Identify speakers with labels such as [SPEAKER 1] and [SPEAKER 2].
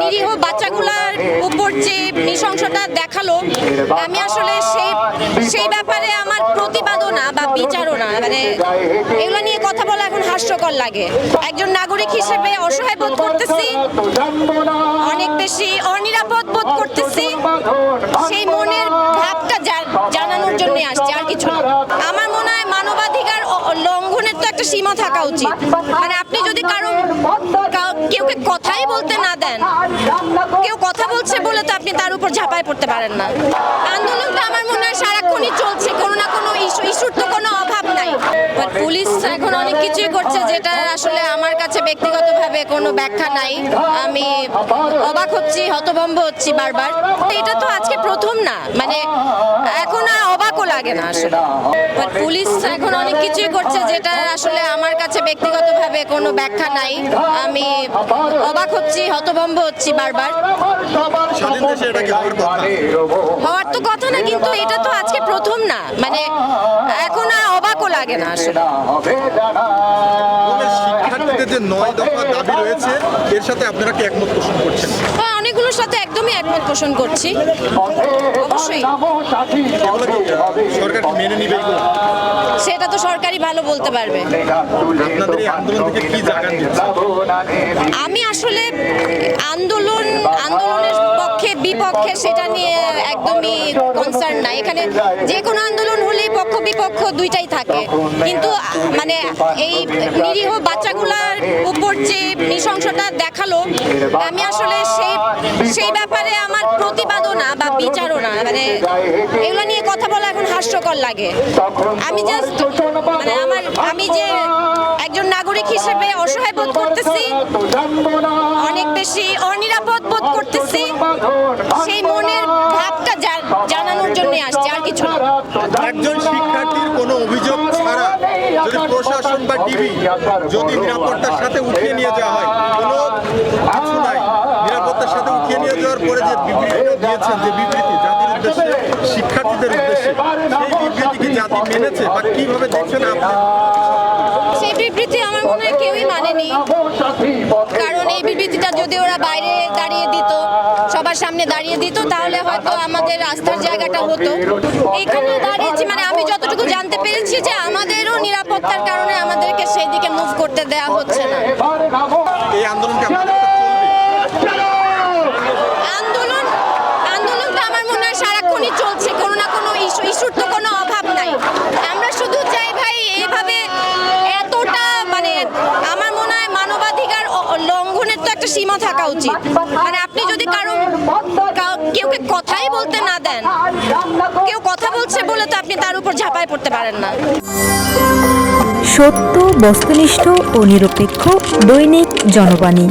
[SPEAKER 1] নিরীহ বাচ্চাগুলার উপর যে নৃশংসতা দেখাল, আমি আসলে সেই সেই ব্যাপারে আমার প্রতিবাদও না বা বিচারও না মানে এগুলো নিয়ে কথা বলা এখন হাস্যকর লাগে। একজন নাগরিক হিসেবে অসহায় বোধ করতেছি, অনেক বেশি অনিরাপদ বোধ করতেছি, সেই মনের ভাবটা জানানোর জন্য আসছে, আর কিছু না। আমার লঙ্ঘনের তো একটা সীমা থাকা উচিত। মানে আপনি যদি কারও কাউ- কেউকে কথাই বলতে না দেন, কেউ কথা বলছে বলে তো আপনি তার উপর ঝাঁপায় পড়তে পারেন না। আন্দোলনটা আমার মনে হয় সারাক্ষণই চলছে, কোনো না কোনো ইস্যু ইস্যুর তো কোনো অভাব নাই। পুলিশ এখন অনেক কিছুই করছে যেটা আসলে আমার কাছে ব্যক্তিগতভাবে কোনো ব্যাখ্যা নাই। আমি অবাক হচ্ছি, হতভম্ব হচ্ছি বারবার। এটা তো আজকে প্রথম না। মানে এখন লাগে না আসলে। বাট পুলিশ এখন অনেক কিছুই করছে যেটা আসলে আমার কাছে ব্যক্তিগতভাবে কোনো ব্যাখ্যা নাই। আমি অবাক হচ্ছি হতভম্ব হচ্ছি বারবার।
[SPEAKER 2] হওয়ার
[SPEAKER 1] তো কথা না কিন্তু এটা তো আজকে প্রথম না। মানে লাগে না আসলে।
[SPEAKER 2] শিক্ষার্থীদের যে নয় দফা দাবি রয়েছে এর সাথে আপনারা কি একমত পোষণ করছেন?
[SPEAKER 1] হ্যাঁ অনেকগুলোর সাথে একদমই একমত পোষণ করছি। অবশ্যই।
[SPEAKER 2] সরকার মেনে নিবে
[SPEAKER 1] সেটা তো সরকারই ভালো বলতে পারবে।
[SPEAKER 2] আপনাদের এই আন্দোলন থেকে কি জাগান
[SPEAKER 1] আমি আসলে আন্দোলন বিপক্ষে সেটা নিয়ে একদমই কনসার্ন না এখানে যে কোনো আন্দোলন হলেই পক্ষ বিপক্ষ দুইটাই থাকে। কিন্তু মানে এই নিরীহ বাচ্চাগুলার উপর যে নৃশংসতা দেখাল, আমি আসলে সেই সেই ব্যাপারে আমার প্রতিবাদও না বা বিচারও না। মানে এগুলো নিয়ে কথা বলা এখন হাস্যকর লাগে। আমি জাস্ট মানে আমার, আমি যে একজন নাগরিক হিসেবে অসহায় বোধ করতেছি, অনেক বেশি অনিরাপদ বোধ করতেছি, সেই মনের ভাবটা জানানোর জন্য আসছে, আর কিছু না।
[SPEAKER 2] একজন শিক্ষার্থীর কোনো অভিযোগ ছাড়া যদি প্রশাসন বা ডিবি যদি নিরাপত্তার সাথে উঠিয়ে নিয়ে যাওয়া হয়, কোনো কিছু নাই। নিরাপত্তার সাথে উঠিয়ে নিয়ে যাওয়ার পরে যে বিবৃতিটা দিয়েছেন, যে বিবৃতি শিক্ষার্থীদের উদ্দেশ্যে সেই বিবৃতি কি জাতি মেনেছে বা কীভাবে দেখছেন আপনি?
[SPEAKER 1] সেই বিবৃতি আমার মনে হয় কেউই মানেনি। কারণ এই বিবৃতিটা যদি ওরা বাইরে দাঁড়িয়ে দিত সবার সামনে দাঁড়িয়ে দিত তাহলে হয়তো আমাদের আস্থার জায়গাটা হতো। এখানে দাঁড়িয়েছি মানে আমি যতটুকু জানতে পেরেছি যে আমাদেরও নিরাপত্তার কারণে আমাদেরকে সেই দিকে মুভ করতে দেওয়া হচ্ছে না।
[SPEAKER 2] এই আন্দোলনকে আপনাদের চলবে
[SPEAKER 1] আন্দোলন আন্দোলনটা আমার মনে হয় সারাক্ষণই চলছে কোনো না কোনো ইস্যু ইস্যুর তো কোনো অভাব নাই আমরা শুধু চাই ভাই এইভাবে এতটা মানে আমার মনে হয় মানবাধিকার অ- লঙ্ঘনের তো একটা সীমা থাকা উচিত। মানে আপনি যদি কারও কেউ কেউকে কথাই বলতে না দেন, কেউ কথা বলছে বলে তো আপনি তার উপর ঝাঁপায় পড়তে পারেন না।
[SPEAKER 3] সত্য, বস্তুনিষ্ঠ ও নিরপেক্ষ দৈনিক জনবাণী।